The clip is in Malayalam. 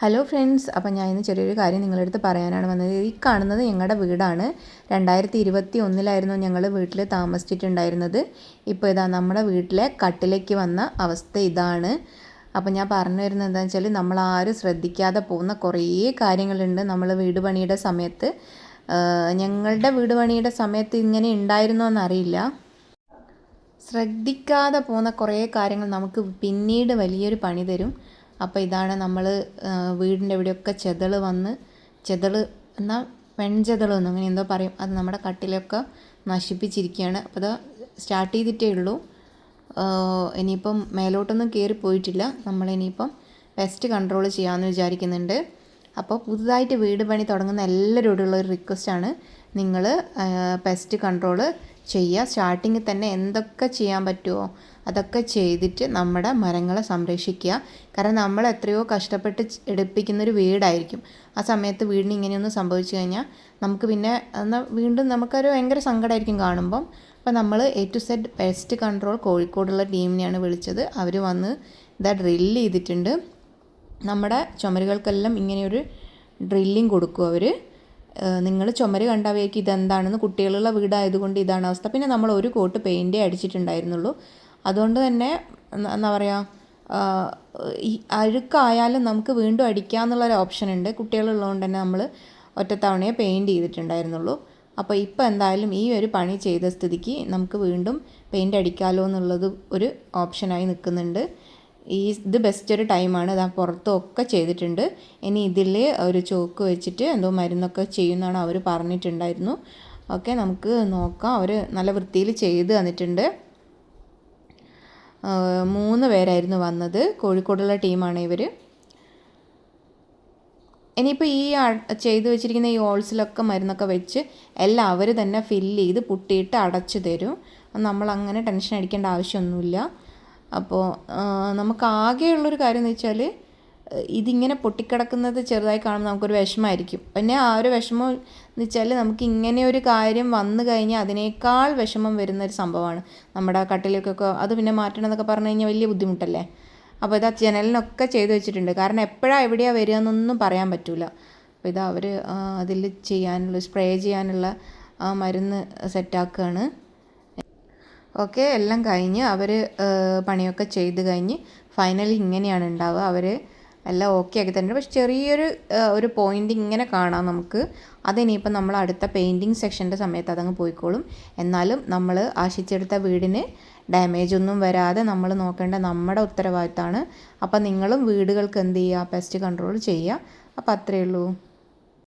ഹലോ ഫ്രണ്ട്സ് അപ്പം ഞാൻ ഇന്ന് ചെറിയൊരു കാര്യം നിങ്ങളുടെ അടുത്ത് പറയാനാണ് വന്നത്. ഈ കാണുന്നത് ഞങ്ങളുടെ വീടാണ്. രണ്ടായിരത്തി ഇരുപത്തി ഒന്നിലായിരുന്നു ഞങ്ങൾ വീട്ടിൽ താമസിച്ചിട്ടുണ്ടായിരുന്നത്. ഇപ്പോൾ ഇതാ നമ്മുടെ വീട്ടിലെ കട്ടിലേക്ക് വന്ന അവസ്ഥ ഇതാണ്. അപ്പം ഞാൻ പറഞ്ഞു വരുന്നത് എന്താണെന്ന് വെച്ചാൽ നമ്മളാരും ശ്രദ്ധിക്കാതെ പോകുന്ന കുറേ കാര്യങ്ങളുണ്ട് നമ്മൾ വീട് പണിയുടെ സമയത്ത്. ഞങ്ങളുടെ വീട് പണിയുടെ സമയത്ത് ഇങ്ങനെ ഉണ്ടായിരുന്നോ എന്നറിയില്ല. ശ്രദ്ധിക്കാതെ പോകുന്ന കുറേ കാര്യങ്ങൾ നമുക്ക് പിന്നീട് വലിയൊരു പണി തരും. അപ്പോൾ ഇതാണ് നമ്മൾ വീടിന്റെ ഇവിടെയൊക്കെ ചെതൾ വന്ന് ചെതൾ എന്നാൽ പെൺചെതളെന്നോ അങ്ങനെ എന്തോ പറയും. അത് നമ്മുടെ കട്ടിലൊക്കെ നശിപ്പിച്ചിരിക്കുകയാണ് അപ്പോൾ അത് സ്റ്റാർട്ട് ചെയ്തിട്ടേ ഉള്ളൂ. ഇനിയിപ്പം മേലോട്ടൊന്നും കയറി പോയിട്ടില്ല. നമ്മൾ നമ്മളിനിയിപ്പം പെസ്റ്റ് കൺട്രോൾ ചെയ്യാമെന്ന് വിചാരിക്കുന്നുണ്ട്. അപ്പോൾ പുതുതായിട്ട് വീട് പണി തുടങ്ങുന്ന എല്ലാവരോടുള്ള ഒരു റിക്വസ്റ്റാണ് നിങ്ങൾ പെസ്റ്റ് കൺട്രോൾ ചെയ്യുക. സ്റ്റാർട്ടിങ്ങിൽ തന്നെ എന്തൊക്കെ ചെയ്യാൻ പറ്റുമോ അതൊക്കെ ചെയ്തിട്ട് നമ്മുടെ മരങ്ങളെ സംരക്ഷിക്കുക. കാരണം നമ്മൾ എത്രയോ കഷ്ടപ്പെട്ട് എടുപ്പിക്കുന്നൊരു വീടായിരിക്കും. ആ സമയത്ത് വീടിന് ഇങ്ങനെയൊന്നും സംഭവിച്ചു കഴിഞ്ഞാൽ നമുക്ക് പിന്നെ എന്നാൽ വീണ്ടും നമുക്കൊരു ഭയങ്കര സങ്കടമായിരിക്കും കാണുമ്പം. അപ്പോൾ നമ്മൾ A to Z pest control കോഴിക്കോടുള്ള ടീമിനെയാണ് വിളിച്ചത്. അവർ വന്ന് ഇതാ ഡ്രില്ല് ചെയ്തിട്ടുണ്ട്. നമ്മുടെ ചുമരുകൾക്കെല്ലാം ഇങ്ങനെയൊരു ഡ്രില്ലിങ് കൊടുക്കും അവർ. നിങ്ങൾ ചുമര് കണ്ടാവേക്ക് ഇതെന്താണെന്ന് കുട്ടികളുള്ള വീടായതുകൊണ്ട് ഇതാണ് അവസ്ഥ. പിന്നെ നമ്മൾ ഒരു കോട്ട് പെയിന്റേ അടിച്ചിട്ടുണ്ടായിരുന്നുള്ളൂ. അതുകൊണ്ട് തന്നെ എന്താ പറയുക അഴുക്കായാലും നമുക്ക് വീണ്ടും അടിക്കാമെന്നുള്ളൊരു ഓപ്ഷൻ ഉണ്ട്. കുട്ടികളുള്ളതുകൊണ്ട് തന്നെ നമ്മൾ ഒറ്റത്തവണയെ പെയിന്റ് ചെയ്തിട്ടുണ്ടായിരുന്നുള്ളൂ. അപ്പോൾ ഇപ്പോൾ എന്തായാലും ഈ ഒരു പണി ചെയ്ത സ്ഥിതിക്ക് നമുക്ക് വീണ്ടും പെയിന്റ് അടിക്കാമല്ലോ എന്നുള്ളത് ഒരു ഓപ്ഷനായി നിൽക്കുന്നുണ്ട്. ഈ ഇത് ബെസ്റ്റ് ഒരു ടൈമാണ് ഇതാ പുറത്തൊക്കെ ചെയ്തിട്ടുണ്ട്. ഇനി ഇതിൽ ഒരു ചോക്ക് വെച്ചിട്ട് എന്തോ മരുന്നൊക്കെ ചെയ്യുന്നതാണ് അവർ പറഞ്ഞിട്ടുണ്ടായിരുന്നു. ഓക്കെ നമുക്ക് നോക്കാം. അവർ നല്ല വൃത്തിയിൽ ചെയ്ത് തന്നിട്ടുണ്ട്. മൂന്ന് പേരായിരുന്നു വന്നത്. കോഴിക്കോടുള്ള ടീമാണ് ഇവർ ഇനിയിപ്പോൾ ഈ ചെയ്തു വെച്ചിരിക്കുന്ന ഈ ഓൾസിലൊക്കെ മരുന്നൊക്കെ വെച്ച് എല്ലാം അവർ തന്നെ ഫില്ല് ചെയ്ത് പുട്ടിയിട്ട് അടച്ചു തരും. നമ്മൾ അങ്ങനെ ടെൻഷൻ അടിക്കേണ്ട ആവശ്യമൊന്നുമില്ല. അപ്പോൾ നമുക്ക് ആകെയുള്ളൊരു കാര്യം എന്ന് വെച്ചാൽ ഇതിങ്ങനെ പൊട്ടിക്കിടക്കുന്നത് ചെറുതായി കാണുമ്പോൾ നമുക്കൊരു വിഷമമായിരിക്കും. പിന്നെ ആ ഒരു വിഷമം എന്ന് വെച്ചാൽ നമുക്ക് ഇങ്ങനെ ഒരു കാര്യം വന്നു കഴിഞ്ഞാൽ അതിനേക്കാൾ വിഷമം വരുന്ന ഒരു സംഭവമാണ്. നമ്മുടെ കട്ടിലേക്കൊക്കെ അത് പിന്നെ മാറ്റണം എന്നൊക്കെ പറഞ്ഞു കഴിഞ്ഞാൽ വലിയ ബുദ്ധിമുട്ടല്ലേ? അപ്പോൾ ഇത് ഇതാ ജനലിനൊക്കെ ചെയ്തു വെച്ചിട്ടുണ്ട്. കാരണം എപ്പോഴാണ് എവിടെയാണ് വരിക എന്നൊന്നും പറയാൻ പറ്റില്ല അപ്പോൾ ഇത് അവർ അതിൽ ചെയ്യാനുള്ള സ്പ്രേ ചെയ്യാനുള്ള ആ മരുന്ന് സെറ്റാക്കുകയാണ് ഓക്കെ എല്ലാം കഴിഞ്ഞ് അവർ പണിയൊക്കെ ചെയ്ത് കഴിഞ്ഞ് ഫൈനലി ഇങ്ങനെയാണ് ഉണ്ടാവുക. അവർ എല്ലാം ഓക്കെ ആക്കി തരുന്നുണ്ട് പക്ഷെ ചെറിയൊരു ഒരു പോയിന്റ് ഇങ്ങനെ കാണാം നമുക്ക്. അതിനിയിപ്പം നമ്മൾ അടുത്ത പെയിന്റിങ് സെക്ഷന്റെ സമയത്ത് അതങ്ങ് പോയിക്കോളും. എന്നാലും നമ്മൾ ആശിച്ചെടുത്ത വീടിന് ഡാമേജ് ഒന്നും വരാതെ നമ്മൾ നോക്കേണ്ട നമ്മുടെ ഉത്തരവാദിത്തമാണ് അപ്പം നിങ്ങളും വീടുകൾക്ക് എന്ത് ചെയ്യുക? പെസ്റ്റ് കൺട്രോൾ ചെയ്യുക. അപ്പം അത്രയേ ഉള്ളൂ.